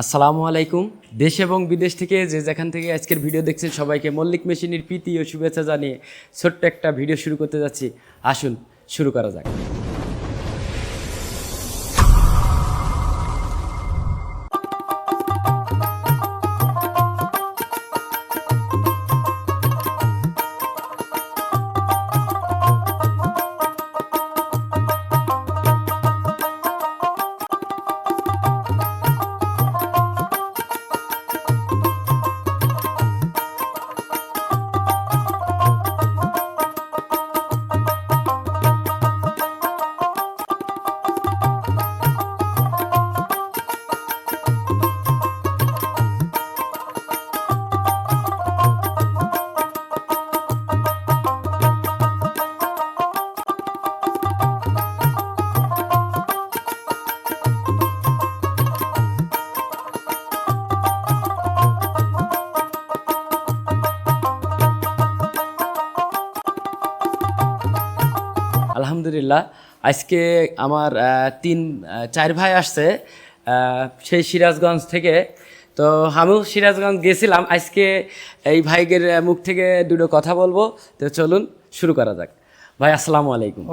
আসসালামু আলাইকুম। দেশ এবং বিদেশ থেকে যে যেখান থেকে আজকের ভিডিও দেখছেন, সবাইকে মল্লিক মেশিনের প্রীতি ও শুভেচ্ছা জানিয়ে ছোট্ট একটা ভিডিও শুরু করতে যাচ্ছি। আসুন, শুরু করা যাক। আলহামদুলিল্লাহ। আজকে আমার তিন চার ভাই আসছে সেই সিরাজগঞ্জ থেকে। তো আমিও সিরাজগঞ্জ গেছিলাম। আজকে এই ভাইগের মুখ থেকে দুটো কথা বলব। তো চলুন শুরু করা যাক। ভাই আসসালামু আলাইকুম।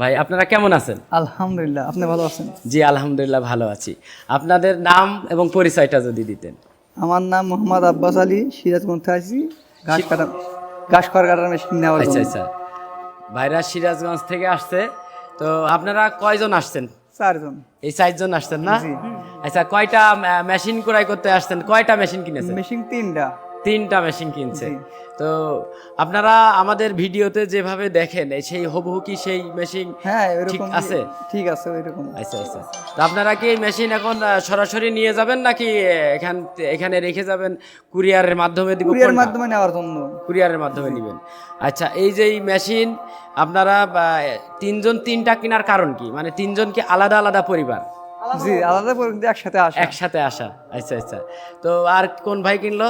ভাই আপনারা কেমন আছেন? আলহামদুলিল্লাহ আপনি ভালো আছেন? জি আলহামদুলিল্লাহ ভালো আছি। আপনাদের নাম এবং পরিচয়টা যদি দিতেন। আমার নাম মোহাম্মদ আব্বাস আলী সিরাজগঞ্জ থেকে আসছি। ঘাস কাটা ঘাস খড় কাটার মেশিন নেওয়ার আচ্ছা আচ্ছা। ভাইরা সিরাজগঞ্জ থেকে আসছে। তো আপনারা কয়জন আসছেন? চারজন। এই চারজন আসছেন না? আচ্ছা কয়টা মেশিন ক্রয় করতে আসছেন? কয়টা মেশিন কিনেছেন? মেশিন তিনটা। তিনটা মেশিন কিনছে। তো আপনারা আমাদের ভিডিওতে যেভাবে দেখেন সেই হবহু কি সেই মেশিন হ্যাঁ ঠিক আছে? ঠিক আছে ওইরকম। আচ্ছা আচ্ছা। তো আপনারা কি এই মেশিন এখন সরাসরি নিয়ে যাবেন নাকি এখান এখানে রেখে যাবেন? কুরিয়ারের মাধ্যমে দিব কুরিয়ার মাধ্যমে নেওয়ার জন্য। কুরিয়ারের মাধ্যমে নেবেন আচ্ছা এই যে এই মেশিন আপনারা তিনজন তিনটা কেনার কারণ কি? মানে তিনজন কি আলাদা আলাদা পরিবার? জি আলাদা কিন্তু একসাথে আসে। একসাথে আসা। আচ্ছা আচ্ছা। তো আর কোন ভাই কিনলো?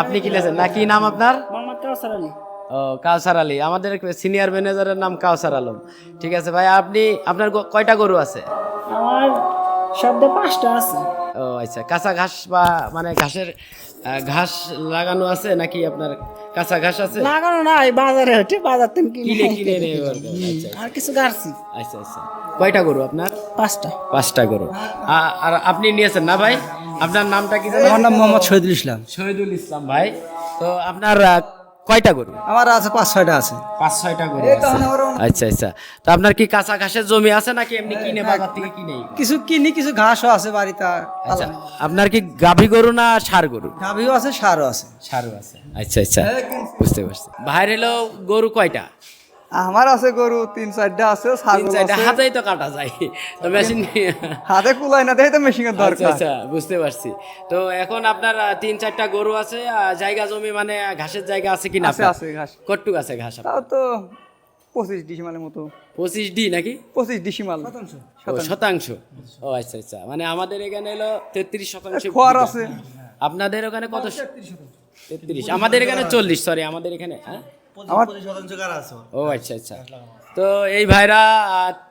আপনি কিনেছেন না কি নাম আপনার? মোহাম্মদ কাউসার আলী। ও কাউসার আলী। আমাদের সিনিয়র ম্যানেজারের নাম কাউসার আলম। ঠিক আছে ভাই আপনি আপনার কয়টা গরু আছে? আমার শব্দে পাঁচটা আছে। ও আচ্ছা কাঁচা ঘাস বা মানে ঘাসের ঘাস লাগানো আছে নাকি আপনার কাঁচা ঘাস আছে? লাগানো নাই বাজারে হেঁটে বাজার থেকে কিনে কিনে কিনে আচ্ছা। আর কিছু গাড়ছি। আচ্ছা আচ্ছা। কয়টা গরু আপনার? পাঁচটা। পাঁচটা গরু। আর আপনি নিয়েছেন না ভাই? আপনার নামটা কি আমার নাম মোহাম্মদ শহীদুল ইসলাম। শহীদুল ইসলাম ভাই। তো আপনার কয়টা গরু? আমার আছে পাঁচ ছয়টা আছে। পাঁচ ছয়টা গরু আচ্ছা আচ্ছা। তো আপনার কি কাঁচা ঘাসের জমি আছে নাকি এমনি কিনে বাজার থেকে কিনে? কিছু কিনি কিছু ঘাসও আছে বাড়িতে। আচ্ছা। আপনার কি গাভী গরু না ষাড় গরু? গাভীও আছে সারও আছে। ষাড়ও আছে। আচ্ছা আচ্ছা। বুঝতে পারছি। বাইরে হলো গরু কয়টা? আমার আছে গরু তিন চারটা আছে তিন চারটা হাতেই তো কাটা যায়। তো মেশিন হাতে কুলাই না দেখে তো মেশিনের আচ্ছা দরকার। আচ্ছা বুঝতে পারছি। তো এখন আপনার তিন চারটা গরু আছে জায়গা জমি মানে ঘাসের জায়গা আছে কিনা আছে আছে ঘাস। কটটুক আছে ঘাস তাও তো পঁচিশ ডিসিমালের মতো। পঁচিশ ডি নাকি? পঁচিশ ডিসিমাল। শতাংশ। ও আচ্ছা আচ্ছা। মানে আমাদের এখানে হলো তেত্রিশ শতাংশ খোয়ার আছে। আপনাদের ওখানে কত তেত্রিশ আমাদের এখানে চল্লিশ সরি আমাদের এখানে হ্যাঁ? আমার ও আচ্ছা আচ্ছা। তো এই ভাইরা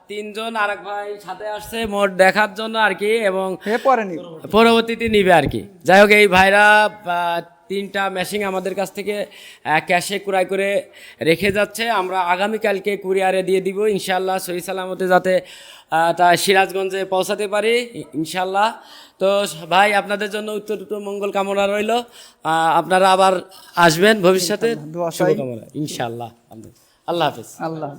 তিনজন আর এক ভাই সাথে আসছে মোট দেখার জন্য আর কি এবং পরে নি পরবর্তীতে নিবে আর কি। যাই হোক এই ভাইরা আহ, তিনটা মেশিন আমাদের কাছ থেকে ক্যাশে ক্রয় করে রেখে যাচ্ছে। আমরা আগামীকালকে কুরিয়ারে দিয়ে দিব ইনশাল্লাহ সহি সালামতে যাতে তা সিরাজগঞ্জে পৌঁছাতে পারি ইনশাল্লাহ তো ভাই আপনাদের জন্য উত্তর উত্তর মঙ্গল কামনা রইল। আপনারা আবার আসবেন ভবিষ্যতে। শুভকামনা ইনশাল্লাহ আল্লাহ হাফিজ। আল্লাহ